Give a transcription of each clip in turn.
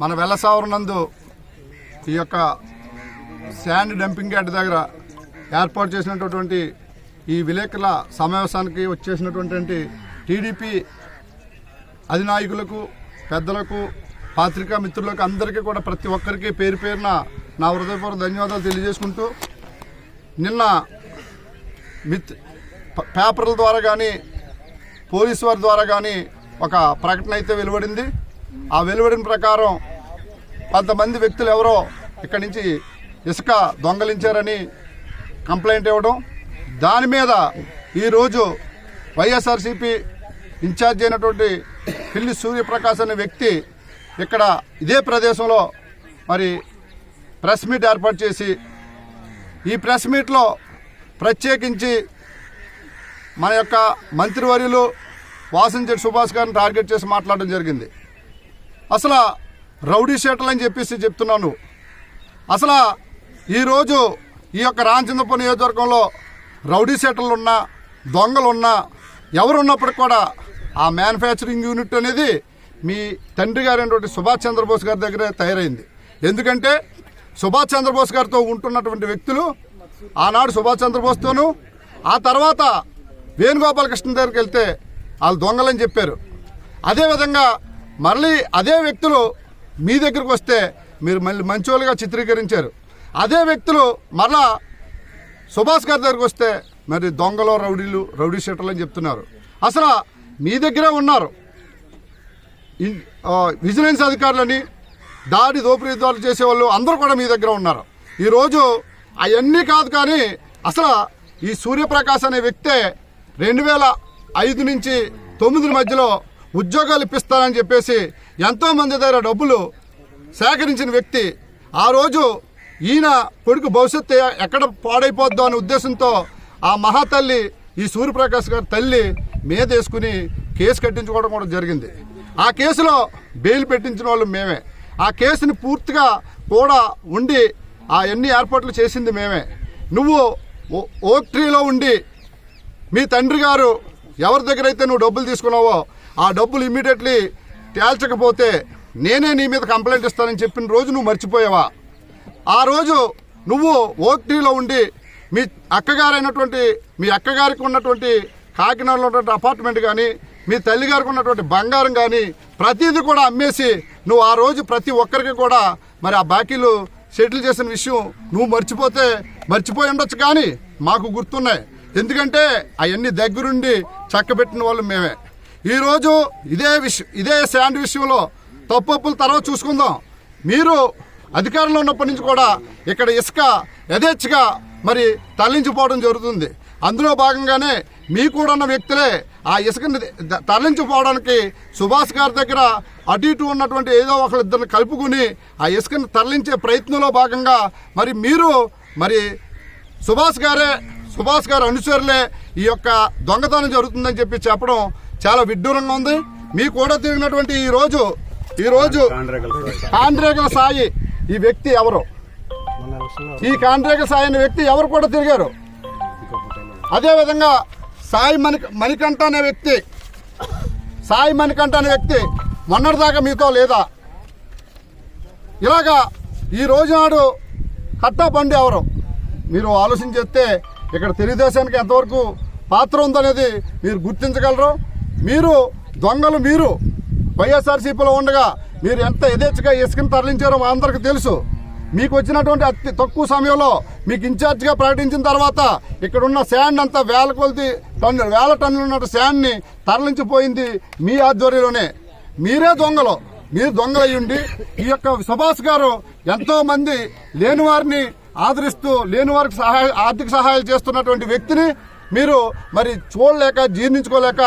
మన వెల్లసావరనందు ఈ యొక్క శాండ్ డంపింగ్ యార్డ్ దగ్గర ఏర్పాటు చేసినటువంటి ఈ విలేకరుల సమావేశానికి వచ్చేసినటువంటి టీడీపీ అధినాయకులకు పెద్దలకు పాత్రికా మిత్రులకు అందరికీ కూడా ప్రతి ఒక్కరికి పేరు పేరున నా హృదయపూర్వక ధన్యవాదాలు తెలియజేసుకుంటూ నిన్న మిత్ పేపర్ల ద్వారా కానీ పోలీసు వారి ద్వారా కానీ ఒక ప్రకటన అయితే వెలువడింది. ఆ వెలువడిన ప్రకారం కొంతమంది వ్యక్తులు ఎవరో ఇక్కడి నుంచి ఇసుక దొంగలించారని కంప్లైంట్ ఇవ్వడం దాని మీద ఈరోజు వైఎస్ఆర్సీపీ ఇన్ఛార్జ్ అయినటువంటి పిల్లి సూర్యప్రకాశ్ అనే వ్యక్తి ఇక్కడ ఇదే ప్రదేశంలో మరి ప్రెస్ మీట్ ఏర్పాటు చేసి ఈ ప్రెస్ మీట్లో ప్రత్యేకించి మన యొక్క మంత్రివర్యులు వాసంచెట్టి సుభాష్ గారిని టార్గెట్ చేసి మాట్లాడడం జరిగింది. అసలు రౌడీ షీటలు అని చెప్పేసి చెప్తున్నాను. అసలు ఈరోజు ఈ యొక్క రామచంద్రపురం నియోజకవర్గంలో రౌడీ షీటలు ఉన్నా దొంగలు ఎవరున్నప్పటికి కూడా ఆ మ్యానుఫ్యాక్చరింగ్ యూనిట్ అనేది మీ తండ్రి గారైనటువంటి సుభాష్ చంద్రబోస్ గారి దగ్గరే తయారైంది. ఎందుకంటే సుభాష్ చంద్రబోస్ గారితో ఉంటున్నటువంటి వ్యక్తులు ఆనాడు సుభాష్ చంద్రబోస్తోనూ ఆ తర్వాత వేణుగోపాలకృష్ణ దగ్గరికి వెళ్తే వాళ్ళు దొంగలని చెప్పారు. అదేవిధంగా మళ్ళీ అదే వ్యక్తులు మీ దగ్గరకు వస్తే మీరు మళ్ళీ మంచోళ్ళుగా చిత్రీకరించారు. అదే వ్యక్తులు మరలా సుభాష్ గారి దగ్గరకు వస్తే మరి దొంగలు రౌడీలు రౌడీ షీటర్లు అని చెప్తున్నారు. అసలు మీ దగ్గరే ఉన్నారు. విజిలెన్స్ అధికారులని దాడి దోపిడీదారులు చేసేవాళ్ళు అందరూ కూడా మీ దగ్గర ఉన్నారు. ఈరోజు అవన్నీ కాదు కానీ అసలు ఈ సూర్యప్రకాష్ అనే వ్యక్తే రెండు వేల ఐదు నుంచి తొమ్మిది మధ్యలో ఉద్యోగాలు ఇప్పిస్తానని చెప్పేసి ఎంతోమంది దగ్గర డబ్బులు సేకరించిన వ్యక్తి ఆ రోజు ఈయన కొడుకు భవిష్యత్తు ఎక్కడ పాడైపోద్దో అనే ఉద్దేశంతో ఆ మహాతల్లి ఈ సూర్యప్రకాష్ గారి తల్లి మీదేసుకుని కేసు కట్టించుకోవడం కూడా జరిగింది. ఆ కేసులో బెయిల్ పెట్టించిన వాళ్ళు మేమే. ఆ కేసుని పూర్తిగా కూడా ఉండి ఆ ఎన్ని ఏర్పాట్లు చేసింది మేమే. నువ్వు ఓ- ఓక్ ట్రీలో ఉండి మీ తండ్రి గారు ఎవరి దగ్గర అయితే నువ్వు డబ్బులు తీసుకున్నావో ఆ డబ్బులు ఇమ్మీడియట్లీ తేల్చకపోతే నేనే నీ మీద కంప్లైంట్ ఇస్తానని చెప్పిన రోజు నువ్వు మర్చిపోయావా? ఆ రోజు నువ్వు ఓటీలో ఉండి మీ అక్కగారైనటువంటి మీ అక్కగారికి ఉన్నటువంటి కాకినాడలో ఉన్నటువంటి అపార్ట్మెంట్ కానీ మీ తల్లి గారికి ఉన్నటువంటి బంగారం కానీ ప్రతిదీ కూడా అమ్మేసి నువ్వు ఆ రోజు ప్రతి ఒక్కరికి కూడా మరి ఆ బాకీలు సెటిల్ చేసిన విషయం నువ్వు మర్చిపోతే మర్చిపోయి ఉండొచ్చు కానీ మాకు గుర్తున్నాయి. ఎందుకంటే అవన్నీ దగ్గరుండి చక్కబెట్టిన వాళ్ళు మేమే. ఈరోజు ఇదే విషయం ఇదే శాండ్ విషయంలో తప్పప్పులు తర్వాత చూసుకుందాం. మీరు అధికారంలో ఉన్నప్పటి నుంచి కూడా ఇక్కడ ఇసుక యథేచ్ఛగా మరి తరలించిపోవడం జరుగుతుంది. అందులో భాగంగానే మీ కూడా ఉన్న వ్యక్తులే ఆ ఇసుకని తరలించిపోవడానికి సుభాష్ గారి దగ్గర అటు ఇటు ఉన్నటువంటి ఏదో ఒకరిద్దరిని కలుపుకుని ఆ ఇసుకని తరలించే ప్రయత్నంలో భాగంగా మరి మీరు మరి సుభాష్ గారే సుభాష్ గారు అనుచరులే ఈ యొక్క దొంగతనం జరుగుతుందని చెప్పి చెప్పడం చాలా విడ్డూరంగా ఉంది. మీ కూడా తిరిగినటువంటి ఈ రోజు ఈ రోజు కాండ్రేగల సాయి ఈ వ్యక్తి ఎవరు? ఈ కాండ్రేగల సాయి అనే వ్యక్తి ఎవరు కూడా తిరిగారు? అదేవిధంగా సాయి మణి మణికంఠ అనే వ్యక్తి సాయి మణికంఠ అనే వ్యక్తి మొన్నటిదాకా మీతో లేదా? ఇలాగా ఈ రోజు నాడు కట్టా బండి ఎవరు? మీరు ఆలోచన చేస్తే ఇక్కడ తెలుగుదేశానికి ఎంతవరకు పాత్ర ఉందనేది మీరు గుర్తించగలరు. మీరు దొంగలు మీరు వైఎస్ఆర్సీపీలో ఉండగా మీరు ఎంత యథేచ్ఛగా ఇసుకని తరలించారో మా అందరికీ తెలుసు. మీకు వచ్చినటువంటి అతి తక్కువ సమయంలో మీకు ఇన్ఛార్జ్గా ప్రకటించిన తర్వాత ఇక్కడ ఉన్న శాండ్ అంతా వేల కొలిది టన్ను వేల టన్నులు ఉన్న శాండ్ని తరలించిపోయింది మీ ఆధ్వర్యంలోనే. మీరే దొంగలు. మీరు దొంగలయ్యుండి ఈ యొక్క సుభాష్ గారు ఎంతోమంది లేనివారిని లేని వారిని ఆదరిస్తూ లేని వారికి సహాయ ఆర్థిక సహాయాలు చేస్తున్నటువంటి వ్యక్తిని మీరు మరి చూడలేక జీర్ణించుకోలేక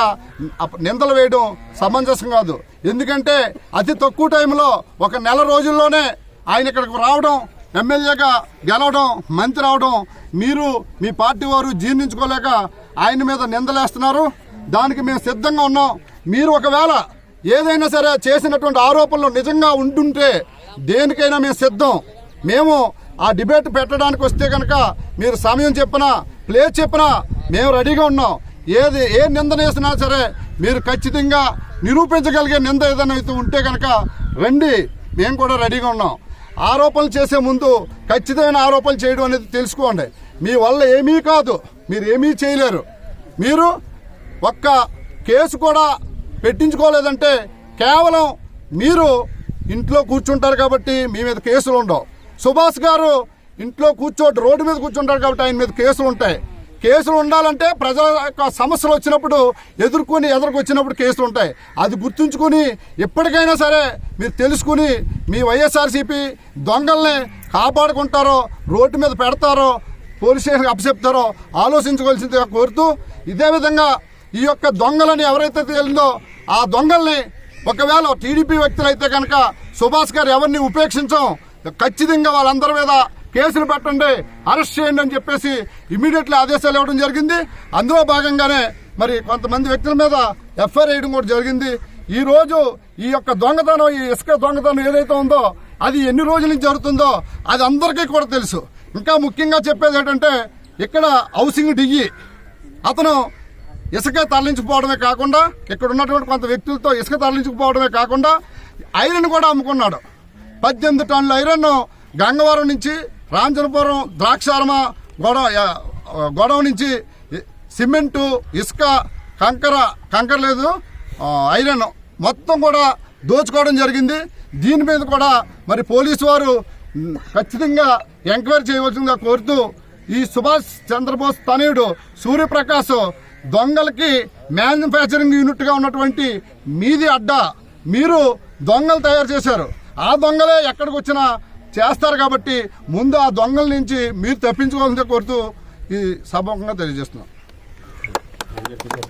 నిందలు వేయడం సమంజసం కాదు. ఎందుకంటే అతి తక్కువ టైంలో ఒక నెల రోజుల్లోనే ఆయన ఇక్కడికి రావడం ఎమ్మెల్యేగా గెలవడం మంత్రి అవడం మీరు మీ పార్టీ వారు జీర్ణించుకోలేక ఆయన మీద నిందలేస్తున్నారు. దానికి మేము సిద్ధంగా ఉన్నాం. మీరు ఒకవేళ ఏదైనా సరే చేసినటువంటి ఆరోపణలు నిజంగా ఉంటుంటే దేనికైనా మేము సిద్ధం. మేము ఆ డిబేట్ పెట్టడానికి వస్తే కనుక మీరు సమయం చెప్పినా ప్లేస్ చెప్పినా మేము రెడీగా ఉన్నాం. ఏది ఏ నిందన వేసినా సరే మీరు ఖచ్చితంగా నిరూపించగలిగే నింద ఏదైనా అయితే ఉంటే కనుక రండి. మేము కూడా రెడీగా ఉన్నాం. ఆరోపణలు చేసే ముందు ఖచ్చితమైన ఆరోపణలు చేయడం అనేది తెలుసుకోండి. మీ వల్ల ఏమీ కాదు. మీరు ఏమీ చేయలేరు. మీరు ఒక్క కేసు కూడా పెట్టించుకోలేదంటే కేవలం మీరు ఇంట్లో కూర్చుంటారు కాబట్టి మీ మీద కేసులు ఉండవు. సుభాష్ గారు ఇంట్లో కూర్చోటి రోడ్డు మీద కూర్చుంటారు కాబట్టి ఆయన మీద కేసులు ఉంటాయి. కేసులు ఉండాలంటే ప్రజల యొక్క సమస్యలు వచ్చినప్పుడు ఎదుర్కొని ఎదురుకొచ్చినప్పుడు కేసులు ఉంటాయి. అది గుర్తుంచుకొని ఎప్పటికైనా సరే మీరు తెలుసుకుని మీ వైఎస్ఆర్సీపీ దొంగల్ని కాపాడుకుంటారో రోడ్డు మీద పెడతారో పోలీస్ స్టేషన్కి అప్పచెప్తారో ఆలోచించుకోవాల్సిందిగా కోరుతూ ఇదే విధంగా ఈ యొక్క దొంగలని ఎవరైతే తేలిందో ఆ దొంగల్ని ఒకవేళ టీడీపీ వ్యక్తులు అయితే కనుక సుభాష్ గారు ఎవరిని ఉపేక్షించం ఖచ్చితంగా వాళ్ళందరి మీద కేసులు పెట్టండి అరెస్ట్ చేయండి అని చెప్పేసి ఇమీడియట్లీ ఆదేశాలు ఇవ్వడం జరిగింది. అందులో భాగంగానే మరి కొంతమంది వ్యక్తుల మీద ఎఫ్ఐఆర్ వేయడం కూడా జరిగింది. ఈ రోజు ఈ యొక్క దొంగతనం ఈ ఇసుక దొంగతనం ఏదైతే ఉందో అది ఎన్ని రోజుల నుంచి జరుగుతుందో అది అందరికీ కూడా తెలుసు. ఇంకా ముఖ్యంగా చెప్పేది ఏంటంటే ఇక్కడ హౌసింగ్ డిగ్గి అతను ఇసుక తరలించుకుపోవడమే కాకుండా ఇక్కడ ఉన్నటువంటి కొంత వ్యక్తులతో ఇసుక తరలించుకుపోవడమే కాకుండా ఐరన్ కూడా అమ్ముకున్నాడు. పద్దెనిమిది టన్నుల ఐరన్ గంగవరం నుంచి రాంజనపురం ద్రాక్షారమ గొడవ గొడవ నుంచి సిమెంటు ఇసుక కంకర కంకర లేదు ఐరన్ మొత్తం కూడా దోచుకోవడం జరిగింది. దీని మీద కూడా మరి పోలీసు వారు ఖచ్చితంగా ఎంక్వైరీ చేయవలసిందిగా కోరుతూ ఈ సుభాష్ చంద్రబోస్ తనయుడు సూర్యప్రకాష్ దొంగలకి మ్యానుఫ్యాక్చరింగ్ యూనిట్గా ఉన్నటువంటి మీది అడ్డా. మీరు దొంగలు తయారు చేశారు. ఆ దొంగలే ఎక్కడికి వచ్చినా చేస్తారు కాబట్టి ముందు ఆ దొంగల నుంచి మీరు తప్పించుకోవాలని కోరుతూ ఈ సభంగా తెలియజేస్తున్నాం.